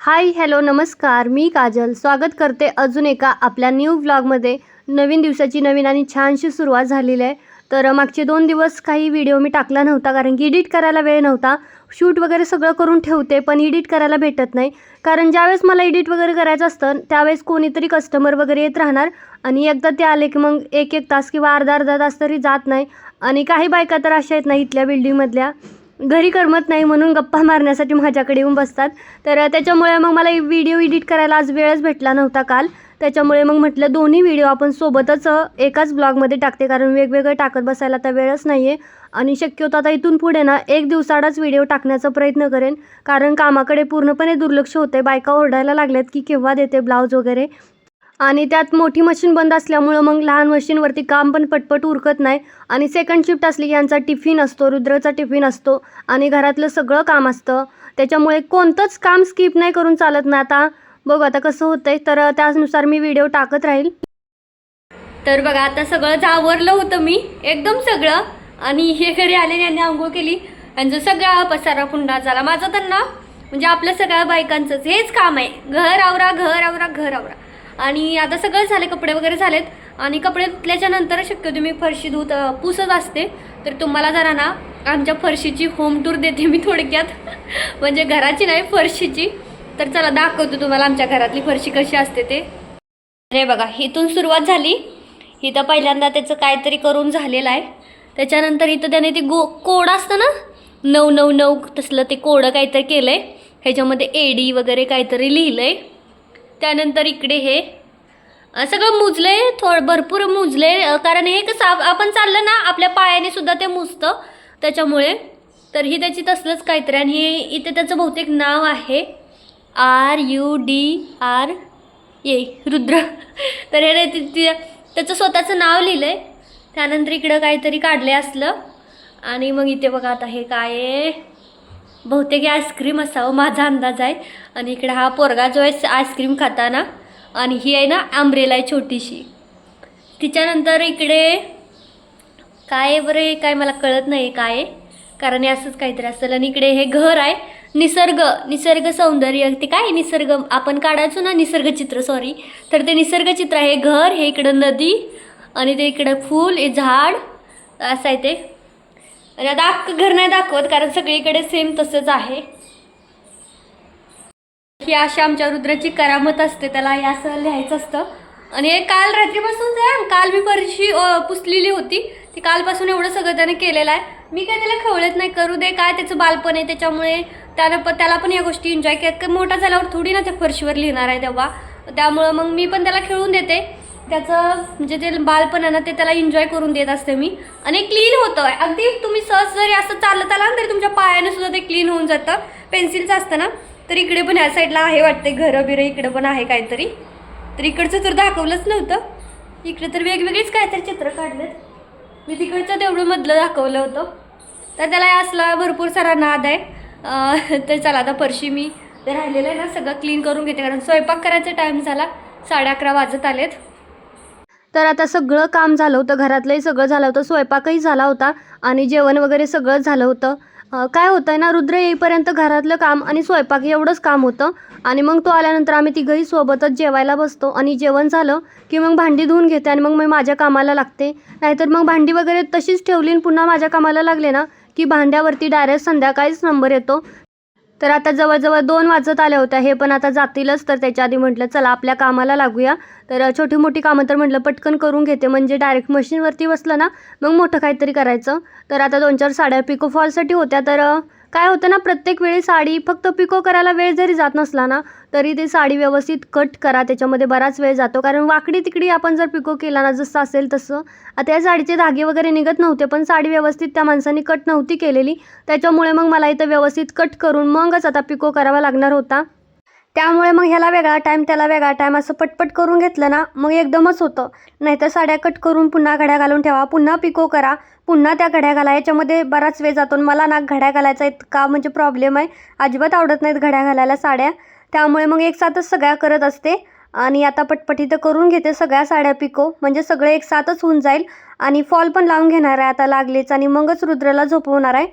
Hi hello नमस्कार. मी काजल. स्वागत करते अजून एका आपल्या न्यू व्लॉगमध्ये. नवीन दिवसाची नवीन आणि छानशी सुरुवात झालेली आहे. तर मागचे दोन दिवस काही व्हिडिओ मी टाकला नव्हता कारण की एडिट करायला वेळ नव्हता. शूट वगैरे सगळं करून ठेवते पण एडिट करायला भेटत नाही. कारण ज्यावेळेस मला एडिट वगैरे करायचं असतं त्यावेळेस कोणीतरी कस्टमर वगैरे येत राहणार आणि एकदा ते आले की मग एक एक तास किंवा अर्धा अर्धा तास तरी जात नाही. आणि काही बायका तर अशा आहेत ना इथल्या बिल्डिंगमधल्या घरी करमत नाही म्हणून गप्पा मारण्यासाठी माझ्याकडे येऊन बसतात. तर त्याच्यामुळे मग मला व्हिडिओ एडिट करायला आज वेळच भेटला नव्हता काल. त्याच्यामुळे मग म्हटलं दोन्ही व्हिडिओ आपण सोबतच एकाच ब्लॉगमध्ये टाकते कारण वेगवेगळं टाकत बसायला आता वेळच नाही आहे आणि शक्यतो आता इथून पुढे ना एक दिवसाडाच व्हिडिओ टाकण्याचा प्रयत्न करेन. कारण कामाकडे पूर्णपणे दुर्लक्ष होते बायका ओरडायला लागल्यात की केव्हा देते ब्लाऊज वगैरे. आणि त्यात मोठी मशीन बंद असल्यामुळं मग लहान मशीनवरती काम पण पटपट उरकत नाही. आणि सेकंड शिफ्ट असली की यांचा टिफिन असतो रुद्रचा टिफिन असतो आणि घरातलं सगळं काम असतं. त्याच्यामुळे कोणतंच काम स्किप नाही करून चालत ना. आता बघू आता कसं होतंय तर त्यानुसार मी व्हिडिओ टाकत राहील. तर बघा आता सगळं आवरलं होतं मी एकदम सगळं. आणि हे घरी आले यांनी आंघोळ केली. यांचं सगळा पसारा पुन्हा झाला. माझं तर ना म्हणजे आपल्या सगळ्या बायकांचंच हेच काम आहे. घर आवरा घर आवरा घर आवरा. आणि आता सगळं झालं कपडे वगैरे झालेत. आणि कपडे धुतल्याच्या नंतर शक्यतो मी फरशी धुत पुसत असते. तर तुम्हाला जरा ना आमच्या फरशीची होम टूर देते मी थोडक्यात. म्हणजे घराची नाही फरशीची. तर चला दाखवतो तुम्हाला आमच्या घरातली फरशी कशी असते ते. अरे बघा इथून सुरुवात झाली. इथं पहिल्यांदा त्याचं काहीतरी करून झालेलं आहे. त्याच्यानंतर इथं त्याने ते गो कोड असतं ना नऊ नऊ नऊ तसलं ते कोडं काहीतरी केलं आहे ह्याच्यामध्ये एडी वगैरे काहीतरी लिहिलं आहे त्यानंतर इकडे हे. सगळं सगळं मुजलंय थोडं भरपूर मुजलंय कारण हे कसं आप- आपण चाललं ना आपल्या पायाने सुद्धा ते मुजतं त्याच्यामुळे. तर ही त्याची तसलंच काहीतरी आणि हे इथे त्याचं बहुतेक नाव आहे आर यू डी आर ये रुद्र. तर हे त्याचं स्वतःचं नाव लिहिलं आहे त्यानंतर इकडं काहीतरी काढले असलं. आणि मग इथे बघा आता हे काय आहे. बहुतेक आईस्क्रीम असावं माझा अंदाज आहे. आणि इकडे हा पोरगा जो आहे आईस्क्रीम खाताना. आणि ही आहे ना आंब्रेला आहे छोटीशी. तिच्यानंतर इकडे काय आहे बरं हे काय मला कळत नाही काय आहे. कारण हे असंच काहीतरी असेल. आणि इकडे हे घर आहे. निसर्ग निसर्ग सौंदर्य. ते काय आहे निसर्ग? आपण काढायचो ना निसर्गचित्र सॉरी तर ते निसर्गचित्र आहे. घर हे इकडं नदी. आणि ते इकडं फूल हे झाड. असं आहे ते. आणि आता घर नाही दाखवत कारण सगळीकडे सेम तसंच आहे. ही अशी आमच्या रुद्राची करामत असते त्याला हे असं लिहायचं असतं. आणि हे काल रात्रीपासून आहे. काल मी परशी पुसलेली होती. ती कालपासून एवढं सगळं त्याने केलेलं आहे. मी काय त्याला खवळत नाही करू दे. काय त्याचं बालपण आहे त्याच्यामुळे त्यानं पण त्याला पण या गोष्टी एन्जॉय केल्या. मोठा झाल्यावर थोडी ना त्या फरशीवर लिहिणार आहे तेव्हा. त्यामुळं मग मी पण त्याला खेळून देते. त्याचं म्हणजे ते बालपण आहे ना ते त्याला एन्जॉय करून देत असते मी. आणि क्लीन होतं. अगदी तुम्ही सहज जरी असं चालत आला तरी तुमच्या पायाने सुद्धा ते क्लीन होऊन जातं. पेन्सिलचं असतं ना तर इकडे पण ह्या साईडला आहे वाटते घरं बिरं इकडे पण आहे काहीतरी. तर इकडचं तर दाखवलंच नव्हतं. इकडे तर वेगवेगळीच काहीतरी चित्र काढलेत. मी तिकडचं तेवढं मधलं दाखवलं होतं. तर त्याला असला भरपूर सारा नाद आहे. तर चला आता परशी मी ते राहिलेलं आहे ना सगळं क्लीन करून घेते. कारण स्वयंपाक करायचा टाईम झाला. साडे अकरा वाजत आलेत. तर आता सगळं काम झालं होतं घरातलंही सगळं झालं होतं स्वयंपाकही झाला होता आणि जेवण वगैरे सगळं झालं होतं. काय होतं आहे ना रुद्र येईपर्यंत घरातलं काम आणि स्वयंपाक एवढंच काम होतं आणि मग तो आल्यानंतर आम्ही तिघंही सोबतच जेवायला बसतो आणि जेवण झालं की मग भांडी धुवून घेते आणि मग मी माझ्या कामाला लागते. नाहीतर मग भांडी वगैरे तशीच ठेवली आणि पुन्हा माझ्या कामाला लागले ना की भांड्यावरती डायरेक्ट संध्याकाळीच नंबर येतो. तर आता जवळजवळ दोन वाजत आल्या होत्या. हे पण आता जातीलच. तर त्याच्या आधी म्हटलं चला आपल्या कामाला लागूया. तर छोटी मोठी कामं तर म्हटलं पटकन करून घेते. म्हणजे डायरेक्ट मशीनवरती बसलं ना मग मोठं काहीतरी करायचं. तर आता दोन चार साड्या पिको फॉलसाठी होत्या. तर काय होतं ना प्रत्येक वेळी साडी फक्त पिको करायला वेळ जरी जात नसला ना तरी ती साडी व्यवस्थित कट करा. त्याच्यामध्ये बराच वेळ जातो. कारण वाकडी तिकडी आपण जर पिको केला ना जसं असेल तसं. आता या साडीचे धागे वगैरे निघत नव्हते पण साडी व्यवस्थित त्या माणसाने कट नव्हती केलेली. त्याच्यामुळे मग मला इथं व्यवस्थित कट करून मगच आता पिको करावा लागणार होता. त्यामुळे मग ह्याला वेगळा टाईम त्याला वेगळा टाईम असं पटपट करून घेतलं ना मग एकदमच होतं. नाहीतर साड्या कट करून पुन्हा घड्या घालून ठेवा पुन्हा पिको करा पुन्हा त्या घड्या घाला. याच्यामध्ये बराच वेळ जातो आणि मला ना घड्या घालायचा इतका म्हणजे प्रॉब्लेम आहे. अजिबात आवडत नाहीत घड्या घालायला साड्या. त्यामुळे मग एक साथच सगळ्या करत असते आणि आता पटपटी तर करून घेते सगळ्या साड्या पिको. म्हणजे सगळे एक साथच होऊन जाईल आणि फॉल पण लावून घेणार आहे आता लागलेच आणि मगच रुद्रला झोपवणार आहे.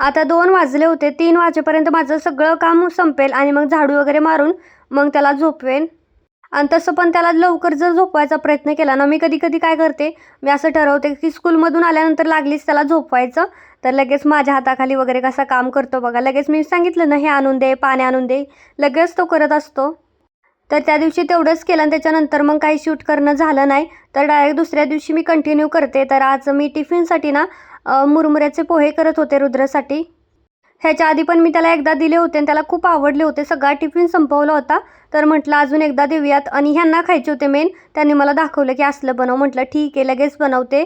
आता दोन वाजले होते तीन वाजेपर्यंत माझं सगळं काम संपेल आणि मग झाडू वगैरे मारून मग त्याला झोपवेन. आणि तसं पण त्याला लवकर जर झोपवायचा प्रयत्न केला ना मी कधी कधी काय करते मी असं ठरवते की स्कूलमधून आल्यानंतर लागलीच त्याला झोपवायचं. तर लगेच माझ्या हाताखाली वगैरे कसं काम करतो बघा लगेच मी सांगितलं ना हे आणून दे पाणी आणून दे. लगेच तो करत असतो. तर त्या दिवशी तेवढंच केलं आणि त्याच्यानंतर मग काही शूट करणं झालं नाही. तर डायरेक्ट दुसऱ्या दिवशी मी कंटिन्यू करते. तर आज मी टिफिनसाठी ना मुरमुऱ्याचे पोहे करत होते रुद्रसाठी. ह्याच्या आधी पण मी त्याला एकदा दिले होते आणि त्याला खूप आवडले होते. सगळा टिफिन संपवला होता. तर म्हटलं अजून एकदा देऊयात. आणि ह्यांना खायचे होते मेन. त्यांनी मला दाखवलं की असलं बनव. म्हटलं ठीक आहे लगेच बनवते.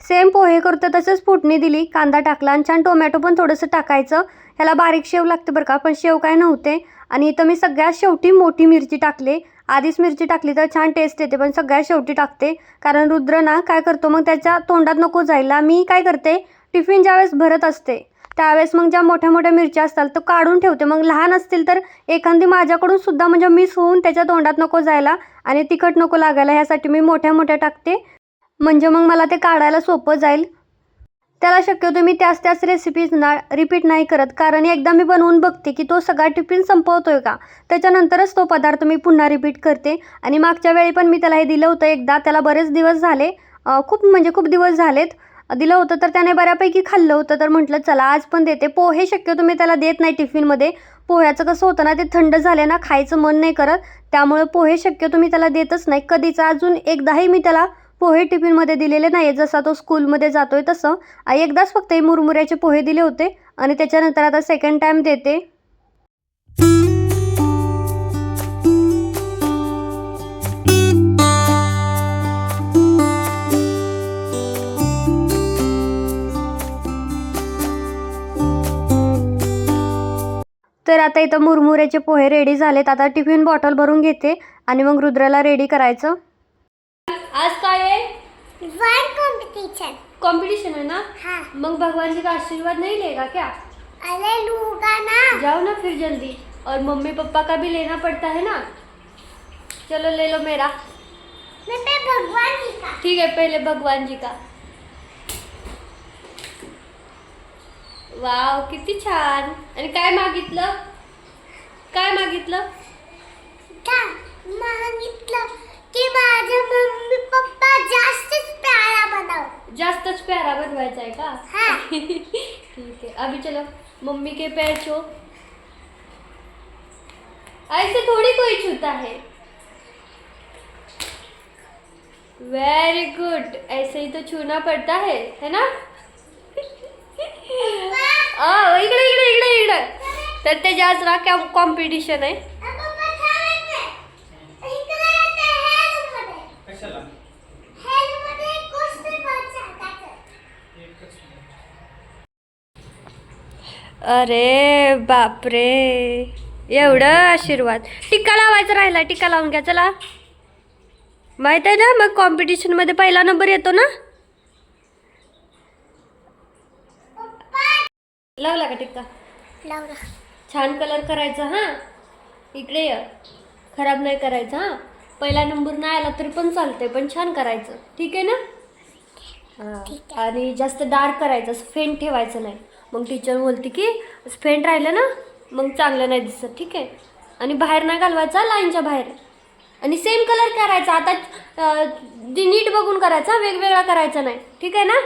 सेम पोहे करतो तसंच फुटणी दिली कांदा टाकला आणि छान टोमॅटो पण थोडंसं टाकायचं. ह्याला बारीक शेव लागते बरं का पण शेव काय नव्हते. आणि इथं मी सगळ्यात शेवटी मोठी मिरची टाकले. आधीच मिरची टाकली तर छान टेस्ट येते पण सगळ्यात शेवटी टाकते. कारण रुद्र ना काय करतो मग त्याच्या तोंडात नको जायला. मी काय करते टिफिन ज्यावेळेस भरत असते त्यावेळेस मग ज्या मोठ्या मोठ्या मिरच्या असतात तर काढून ठेवते. मग लहान असतील तर एखादी माझ्याकडून सुद्धा म्हणजे मिस होऊन त्याच्या तोंडात नको जायला आणि तिखट नको लागायला ह्यासाठी मी मोठ्या मोठ्या टाकते. म्हणजे मग मला ते काढायला सोपं जाईल? त्याला शक्यतो मी त्याच त्याच रेसिपीज ना रिपीट नाही करत. कारण एकदा मी बनवून बघते की तो सगळा टिफिन संपवतोय का? त्याच्यानंतरच तो पदार्थ मी पुन्हा रिपीट करते. आणि मागच्या वेळी पण मी त्याला हे दिलं होतं एकदा. त्याला बरेच दिवस झाले. खूप म्हणजे खूप दिवस झालेत. दिलं होतं तर त्याने बऱ्यापैकी खाल्लं होतं. तर म्हटलं चला आज पण देते. पोहे शक्यतो मी त्याला देत नाही टिफिनमध्ये पोह्याचं कसं होतं ना ते थंड झाले ना खायचं मन नाही करत. त्यामुळे पोहे शक्यतो मी त्याला देतच नाही. कधीचा अजून एकदाही मी त्याला पोहे टिफिनमध्ये दिलेले नाही जसा तो स्कूलमध्ये जातो आहे तसं. आई एकदाच फक्त हे मुरमुऱ्याचे पोहे दिले होते आणि त्याच्यानंतर आता सेकंड टाईम देते. तर आता इथं मुरमुऱ्याचे पोहे रेडी झालेत. आता टिफिन बॉटल भरून घेते आणि मग रुद्राला रेडी करायचं. आज काय आहे? वन कंपटीशन कॉम्पिटिशन है ना? हाँ. मग भगवान जी का आशीर्वाद नहीं लेगा क्या अरे लूगा ना. जाओ ना फिर जल्दी. और मम्मी पापा का भी लेना पड़ता है ना? चलो ले लो मेरा। मैं भगवान जी का। ठीक है पहले भगवान जी का। वाव किती छान. आणि काय मागितलं? काय मागितलं? मागितलं? की माझे मम्मी पप्पा जास्तच प्यारा बनव जास्तच प्यारा बनवायचा आहे का? हाँ. ठीक है अभी चलो मम्मी के पैर छू. ऐसे थोड़ी कोई छूता है। वेरी गुड ऐसे ही तो छूना पड़ता है है ना? आ, इकडे इकडे इकडे इकडे तर ते आज ना क्या कॉम्पिटिशन आहे अरे बापरे. एवढं आशीर्वाद. टिक्का लावायचा राहिला टिक्का लावून घ्या चला. माहीत आहे ना मग कॉम्पिटिशनमध्ये पहिला नंबर येतो ना? लावला का टिक्का लावला. छान कलर करायचा हां? इकडे ये. खराब नाही करायचा हां? पहिला नंबर नाही आला तरी पण चालतंय पण छान करायचं. ठीक आहे ना? हां. आणि जास्त डार्क करायचं फेंट ठेवायचं नाही. मग टीचर बोलते की फेंट राहिलं ना मग चांगलं नाही दिसत ठीक आहे. आणि बाहेर नाही घालवायचा लाईनच्या बाहेर. आणि सेम कलर करायचा. आता ती नीट बघून करायचा वेगवेगळा करायचा नाही. ठीक आहे ना?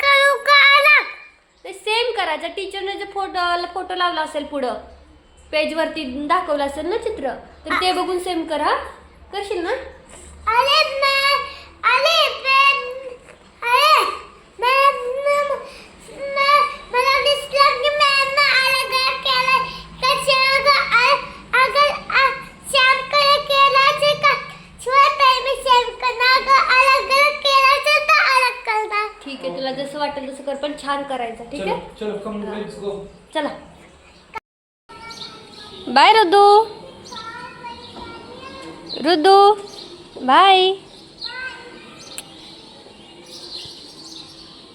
करू का सेम करायचं. टीचरने जे फोटो फोटो लावला असेल पुढं पेजवरती दाखवलं असेल ना चित्र तर ते बघून सेम कर करशील ना? अरे अरे ठीक आहे तुला जसं वाटेल तसं कर पण छान करायचं ठीक चलो आहे चलो. Bye Ruddu Ruddu bye.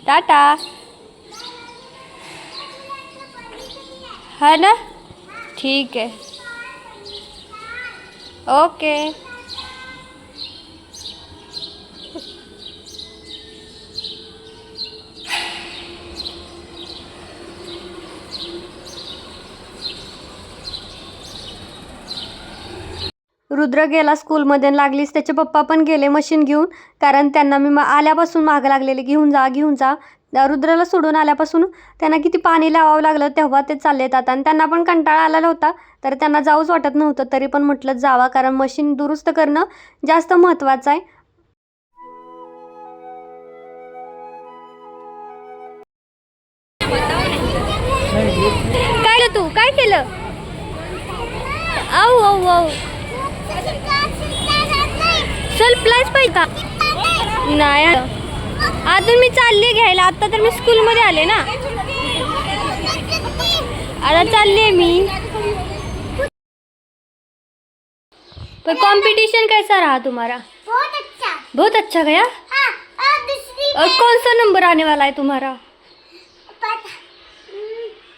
Tata. है ना? ठीक है. ओके. रुद्र गेला स्कूलमध्ये लागलीच त्याचे पप्पा पण गेले मशीन घेऊन. कारण त्यांना मी आल्यापासून मागं लागलेले घेऊन जा घेऊन जा. रुद्राला सोडून आल्यापासून त्यांना किती पाणी लावावं लागलं तेव्हा ते चालले येतात आणि त्यांना पण कंटाळा आलेला होता तर त्यांना जाऊच वाटत नव्हतं. तरी पण म्हटलं जावा कारण मशीन दुरुस्त करणं जास्त महत्त्वाचं आहे. काय तू? काय केलं? आऊ आऊ आऊ. चल प्लास पाहिजे का. नाही अजून मी चालली घ्यायला. आता तर मी स्कूलमध्ये आले ना. आता चालली आहे मी. पर कंपटीशन कैसा रहा तुम्हारा? बहुत अच्छा. बहुत अच्छा गया? हाँ और और कौन सा नंबर आने वाला है तुम्हारा? पता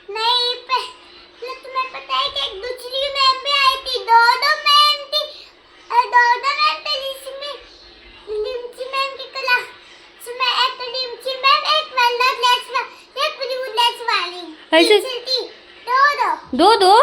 नहीं पे- मतलब तुम्हें पता है कि एक दूसरी मैम भी आई थी दो दो मैम दो दो?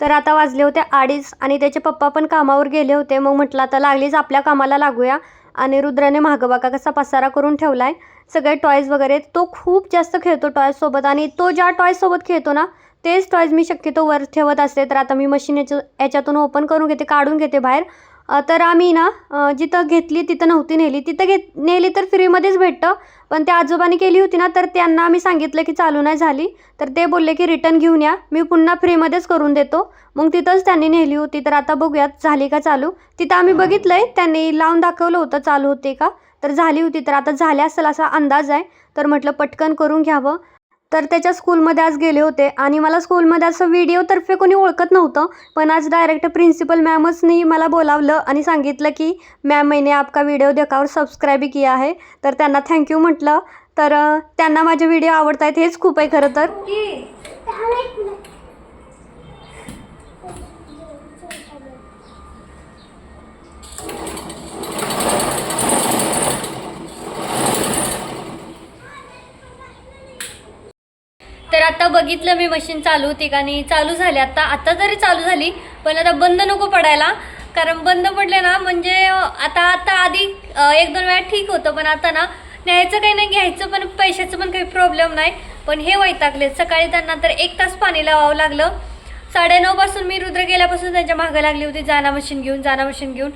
तर आता वाजले होते अडीच आणि त्याचे पप्पा पण कामावर गेले होते. मग म्हटलं आता लागलीच आपल्या कामाला लागूया. आणि रुद्राने महागबाका कसा पसारा करून ठेवला आहे सगळे टॉयज वगैरे तो खूप जास्त खेळतो टॉयजसोबत आणि तो ज्या टॉयजसोबत खेळतो ना तेच टॉयज मी शक्यतो वर ठेवत असते. तर आता मी मशीन याच्या याच्यातून ओपन करून घेते काढून घेते बाहेर. तर आम्ही ना जिथं घेतली तिथं नव्हती नेली. तिथं घेत नेली तर फ्रीमध्येच भेटतं. पण त्या आजोबाने केली होती ना तर त्यांना आम्ही सांगितलं की चालू नाही झाली. तर ते बोलले की रिटर्न घेऊन या. मी पुन्हा फ्रीमध्येच करून देतो. मग तिथंच त्यांनी नेली होती. तर आता बघूयात झाली का चालू? तिथं आम्ही बघितलंय त्यांनी लावून दाखवलं होतं चालू होते का? तर झाली होती. तर आता झाली असेल असा अंदाज आहे. तर म्हटलं पटकन करून घ्यावं. तर त्याच्या स्कूलमध्ये आज गेले होते. आणि मला स्कूलमध्ये असं व्हिडिओतर्फे कोणी ओळखत नव्हतं. पण आज डायरेक्ट प्रिन्सिपल मॅमचनी मला बोलावलं आणि सांगितलं की मॅम मैंने आपका व्हिडिओ देखा और सबस्क्राईब किया आहे तर त्यांना थँक्यू म्हटलं. तर त्यांना माझे व्हिडिओ आवडत आहेत हेच खूप आहे खरं तर हाँ, एक मिनट तर आता बघितलं मी मशीन चालू होती का नाही चालू झाली. आता आता जरी चालू झाली पण आता बंद नको पडायला. कारण बंद पडले ना म्हणजे आता आता आधी एक दोन वेळा ठीक होतं पण आता ना न्यायचं काही नाही घ्यायचं पण पैशाचं पण काही प्रॉब्लेम नाही. पण हे वैतागले सकाळी त्यांना तर एक तास पाणी लावावं लागलं. साडेनऊपासून मी रुद्र गेल्यापासून त्यांच्या मागं लागली होती जाना मशीन घेऊन जाना मशीन घेऊन.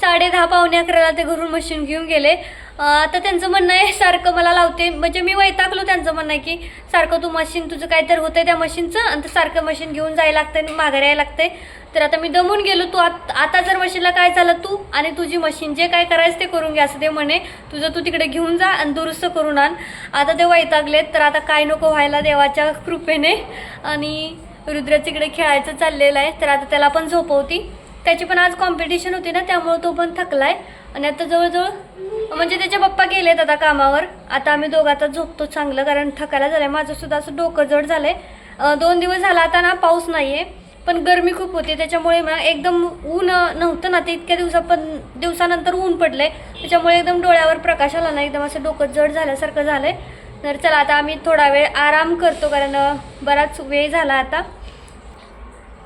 साडे दहा पावणे अकराला ते घरून मशीन घेऊन गेले. तर आता त्यांचं म्हणणं आहे सारखं मला लावते. म्हणजे मी वैतागलो त्यांचं म्हणणं आहे की सारखं तू मशीन तुझं काहीतरी आहे त्या मशीनचं आणि ते सारखं मशीन घेऊन जायला लागतं आणि माघारी यायला लागते तर आता मी दमून गेलो तू आत आता जर मशीनला काय झालं तू आणि तुझी मशीन जे काय करायचं ते करून घ्या असं ते म्हणे. तुझं तू तिकडे घेऊन जा आणि दुरुस्त करून आण. आता ते वैतागलेत तर आता काय नको व्हायला देवाच्या कृपेने. आणि रुद्र तिकडे खेळायचं चाललेलं आहे तर आता त्याला पण झोपवती. त्याची पण आज कॉम्पिटिशन होती ना त्यामुळे तो पण थकलाय. आणि आता जवळजवळ म्हणजे त्याचे पप्पा गेलेत आता कामावर. आता आम्ही दोघं आता झोपतो चांगलं कारण थकायला झालंय. माझं सुद्धा असं डोकं जड झालंय. दोन दिवस झाला आता ना पाऊस नाहीये पण गरमी खूप होती. त्याच्यामुळे ना एकदम ऊन नव्हतं ना ते इतक्या दिवसा पण दिवसानंतर ऊन पडलंय. त्याच्यामुळे एकदम डोळ्यावर प्रकाश आला ना एकदम असं डोकं जड झाल्यासारखं झालंय. तर चला आता आम्ही थोडा वेळ आराम करतो कारण बराच वेळ झाला आता.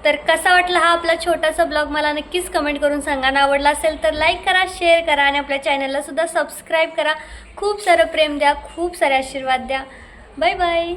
तर कसा वाटला हा आपला छोटासा ब्लॉग? मला नक्कीच कमेंट करून सांगा. ना आवडला असेल तर लाईक करा शेअर करा आणि आपल्या चॅनललासुद्धा सबस्क्राईब करा. खूप सारं प्रेम द्या खूप सारे आशीर्वाद द्या. Bye bye